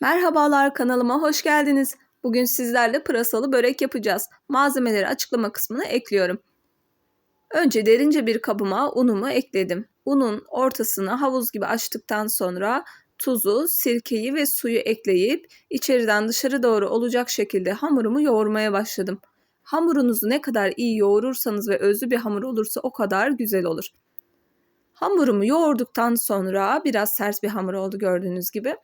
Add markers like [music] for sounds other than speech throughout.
Merhabalar kanalıma hoş geldiniz. Bugün sizlerle pırasalı börek yapacağız. Malzemeleri açıklama kısmına ekliyorum. Önce derince bir kabıma unumu ekledim. Unun ortasını havuz gibi açtıktan sonra tuzu, sirkeyi ve suyu ekleyip içeriden dışarı doğru olacak şekilde hamurumu yoğurmaya başladım. Hamurunuzu ne kadar iyi yoğurursanız ve özlü bir hamur olursa o kadar güzel olur. Hamurumu yoğurduktan sonra biraz sert bir hamur oldu gördüğünüz gibi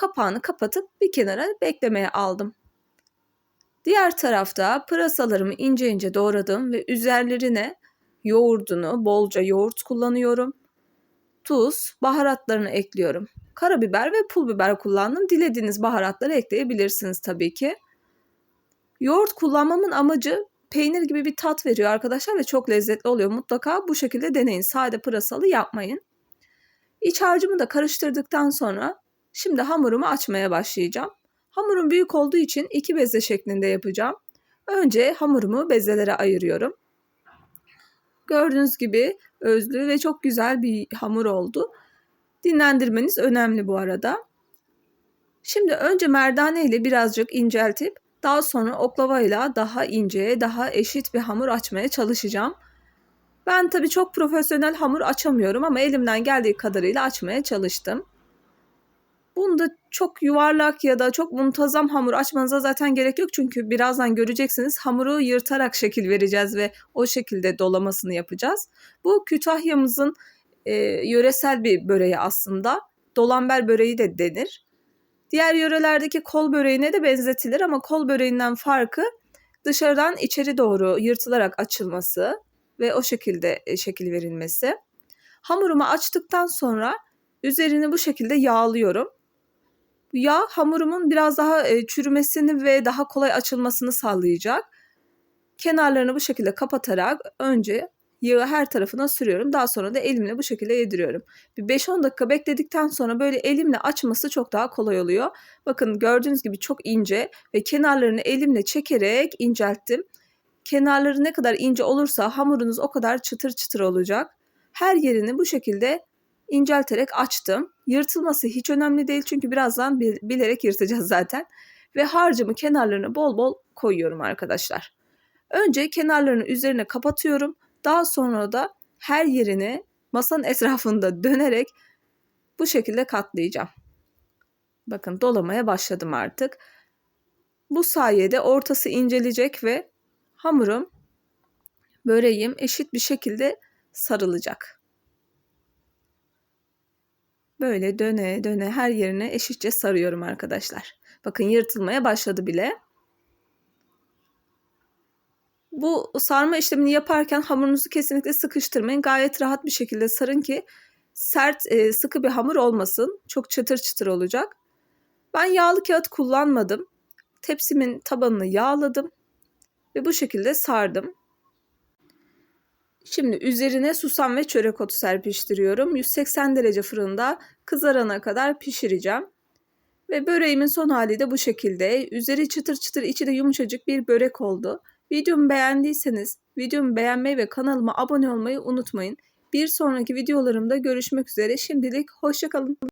kapağını kapatıp bir kenara beklemeye aldım. Diğer tarafta pırasalarımı ince ince doğradım ve üzerlerine yoğurdunu, bolca yoğurt kullanıyorum. Tuz, baharatlarını ekliyorum. Karabiber ve pul biber kullandım. Dilediğiniz baharatları ekleyebilirsiniz tabii ki. Yoğurt kullanmamın amacı peynir gibi bir tat veriyor arkadaşlar ve çok lezzetli oluyor. Mutlaka bu şekilde deneyin. Sade pırasalı yapmayın. İç harcımı da karıştırdıktan sonra Şimdi hamurumu açmaya başlayacağım. Hamurum büyük olduğu için iki beze şeklinde yapacağım. Önce hamurumu bezelere ayırıyorum. Gördüğünüz gibi özlü ve çok güzel bir hamur oldu. Dinlendirmeniz önemli bu arada. Şimdi önce merdane ile birazcık inceltip daha sonra oklava ile daha ince, daha eşit bir hamur açmaya çalışacağım. Ben tabii çok profesyonel hamur açamıyorum ama elimden geldiği kadarıyla açmaya çalıştım. Bunda çok yuvarlak ya da çok muntazam hamur açmanıza zaten gerek yok. Çünkü birazdan göreceksiniz hamuru yırtarak şekil vereceğiz ve o şekilde dolamasını yapacağız. Bu Kütahya'mızın e, yöresel bir böreği aslında. Dolamber böreği de denir. Diğer yörelerdeki kol böreğine de benzetilir ama kol böreğinden farkı dışarıdan içeri doğru yırtılarak açılması ve o şekilde e, şekil verilmesi. Hamurumu açtıktan sonra üzerini bu şekilde yağlıyorum. Yağ hamurumun biraz daha e, çürümesini ve daha kolay açılmasını sağlayacak. Kenarlarını bu şekilde kapatarak önce yağı her tarafına sürüyorum. Daha sonra da elimle bu şekilde yediriyorum. Bir 5-10 dakika bekledikten sonra böyle elimle açması çok daha kolay oluyor. Bakın gördüğünüz gibi çok ince ve kenarlarını elimle çekerek incelttim. Kenarları ne kadar ince olursa hamurunuz o kadar çıtır çıtır olacak. Her yerini bu şekilde incelterek açtım. Yırtılması hiç önemli değil çünkü birazdan bilerek yırtacağız zaten. Ve harcımı kenarlarını bol bol koyuyorum arkadaşlar. Önce kenarlarını üzerine kapatıyorum. Daha sonra da her yerini masanın etrafında [laughs] dönerek bu şekilde katlayacağım. Bakın dolamaya başladım artık. Bu sayede ortası incelecek ve hamurum böreğim eşit bir şekilde sarılacak. Böyle döne döne her yerine eşitçe sarıyorum arkadaşlar. Bakın yırtılmaya başladı bile. Bu sarma işlemini yaparken hamurunuzu kesinlikle sıkıştırmayın. Gayet rahat bir şekilde sarın ki sert e, sıkı bir hamur olmasın. Çok çıtır çıtır olacak. Ben yağlı kağıt kullanmadım. Tepsimin tabanını yağladım ve bu şekilde sardım. Şimdi üzerine susam ve çörek otu serpiştiriyorum. 180 derece fırında kızarana kadar pişireceğim. Ve böreğimin son hali de bu şekilde. Üzeri çıtır çıtır içi de yumuşacık bir börek oldu. Videomu beğendiyseniz videomu beğenmeyi ve kanalıma abone olmayı unutmayın. Bir sonraki videolarımda görüşmek üzere. Şimdilik hoşçakalın.